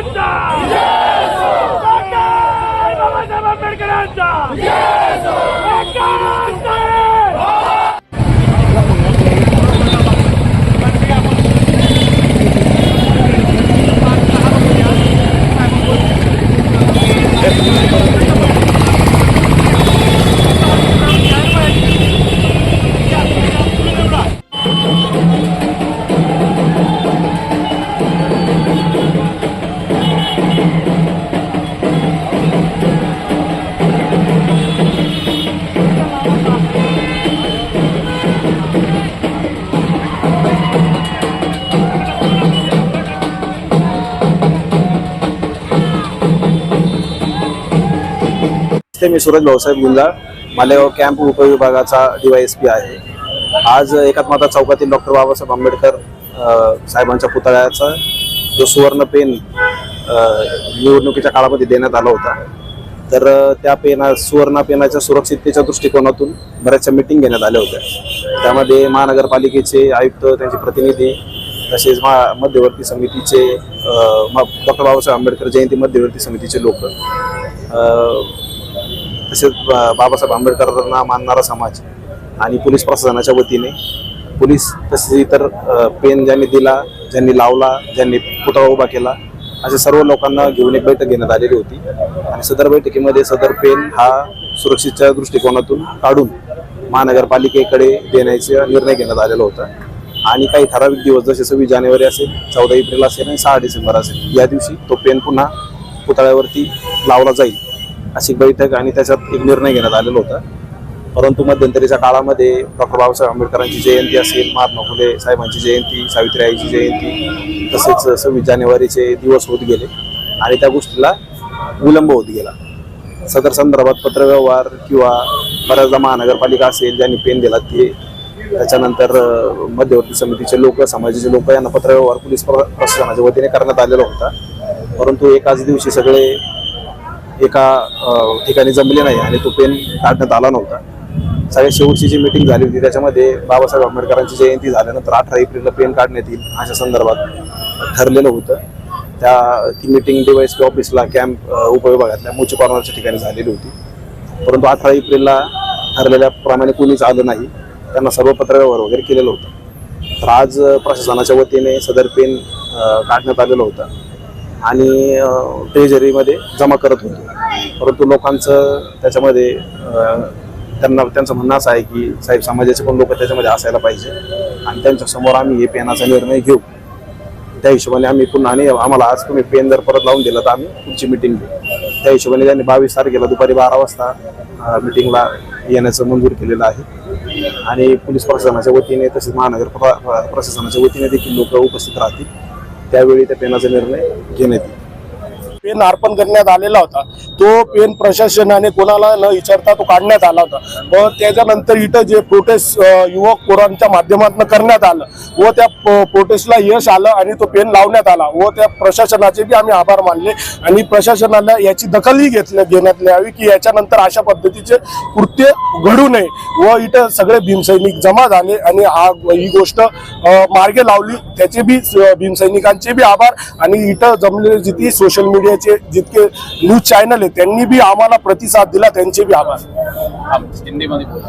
आंबेडकरांचा डॉक्टर नमस्ते मी सूरज भाऊसाहेब गुंजाळ मालेगाव कॅम्प उपविभागाचा डीवायएसपी आहे. आज एकात्मता चौकातील डॉक्टर बाबासाहेब आंबेडकर साहेबांच्या पुतळ्याचा जो सुवर्ण पेन निवडणुकीच्या काळामध्ये देण्यात आला होता. तर त्या पेना सुवर्ण पेनाच्या सुरक्षिततेच्या दृष्टिकोनातून बऱ्याचशा मिटिंग घेण्यात आल्या होत्या. त्यामध्ये महानगरपालिकेचे आयुक्त त्यांचे प्रतिनिधी तसेच मा मध्यवर्ती समितीचे डॉक्टर बाबासाहेब आंबेडकर जयंती मध्यवर्ती समितीचे लोक तसेच बा- बाबासाहेब आंबेडकरांना मानणारा समाज आणि पोलीस प्रशासनाच्या वतीने. पोलीस तसेच इतर पेन ज्यांनी दिला ज्यांनी लावला ज्यांनी पुतळा उभा केला अशा सर्व लोकांना घेऊन एक बैठक घेण्यात आलेली होती. आणि सदर बैठकीमध्ये सदर पेन हा सुरक्षेच्या दृष्टिकोनातून काढून महानगरपालिकेकडे देण्याचा निर्णय घेण्यात आलेला होता. आणि काही ठराविक दिवस जसे सव्वीस जानेवारी असेल चौदा एप्रिल असेल आणि सहा डिसेंबर असेल या दिवशी तो पेन पुन्हा पुतळ्यावरती लावला जाईल. अशी बैठक आणि त्याच्यात एक निर्णय घेण्यात आलेला होता. परंतु मध्यंतरीच्या काळामध्ये डॉक्टर बाबासाहेब आंबेडकरांची जयंती असेल महात्मा फुले साहेबांची जयंती सावित्रीआईची जयंती तसेच सव्वीस जानेवारीचे दिवस होत गेले आणि त्या गोष्टीला विलंब होत गेला. सदर संदर्भात पत्रव्यवहार किंवा बऱ्याचदा महानगरपालिका असेल ज्यांनी पेन दिला ते त्याच्यानंतर मध्यवर्ती समितीचे लोक समाजाचे लोक यांना पत्रव्यवहार पोलीस प्र- प्रशासनाच्या वतीने करण्यात आलेला होता. परंतु एकाच दिवशी सगळे एका ठिकाणी जमले नाही आणि तो पेन काढण्यात आला नव्हता. सगळ्यात शेवटची जी मिटिंग झाली होती त्याच्यामध्ये बाबासाहेब आंबेडकरांची जयंती झाल्यानंतर अठरा एप्रिलला पेन काढण्यात येईल अशा संदर्भात ठरलेलं होतं. त्या ती मिटिंग पी ऑफिसला कॅम्प उपविभागातल्या मोची कॉर्नरच्या ठिकाणी झालेली होती. परंतु अठरा एप्रिलला ठरलेल्याप्रमाणे कोणीच आलं नाही. त्यांना सर्व पत्रव्यवहार वगैरे केलेलं होतं. तर आज प्रशासनाच्या वतीने सदर पेन काढण्यात आलेलं होतं. आणि ट्रेझरीमध्ये जमा करत होतो. परंतु लोकांचं त्याच्यामध्ये त्यांना त्यांचं म्हणणं असं आहे की साहेब समाजाचे पण लोक त्याच्यामध्ये असायला पाहिजे आणि त्यांच्यासमोर आम्ही हे पेनाचा निर्णय घेऊ. त्या हिशोबाने आम्ही पुन्हा आणि आम्हाला आज तुम्ही पेन जर परत लावून दिलं तर आम्ही पुढची मिटिंग घेऊ. त्या हिशोबाने त्यांनी बावीस तारखेला दुपारी बारा वाजता मिटिंगला येण्याचं मंजूर केलेलं आहे. आणि पोलीस प्रशासनाच्या वतीने तसेच महानगर प्र- प्रशासनाच्या वतीने देखील लोक उपस्थित राहतील. त्यावेळी त्या पेनाचा निर्णय घेण्यात येईल. पेन अर्पण करण्यात आलेला होता. तो पेन प्रशासनाने कोणाला न विचारता तो काढण्यात आला होता. व त्याच्यानंतर इथं जे प्रोटेस्ट युवक पोरांच्या माध्यमातून करण्यात आलं व त्या प्रोटेस्टला यश आलं आणि तो पेन लावण्यात आला व त्या प्रशासनाचे बी आम्ही आभार मानले आणि प्रशासनाला याची दखलही घेतल्या घेण्यात यावी की याच्यानंतर अशा पद्धतीचे कृत्य घडू नये व इथं सगळे भीमसैनिक जमा झाले आणि हा ही गोष्ट मार्गे लावली. त्याचे बी भीमसैनिकांचे बी आभार आणि इथं जमलेली जिथे सोशल मीडिया मीडियाचे जितके न्यूज चॅनल आहेत त्यांनी बी आम्हाला प्रतिसाद दिला त्यांचे बी आभार. हिंदीमध्ये म्हणजे बोला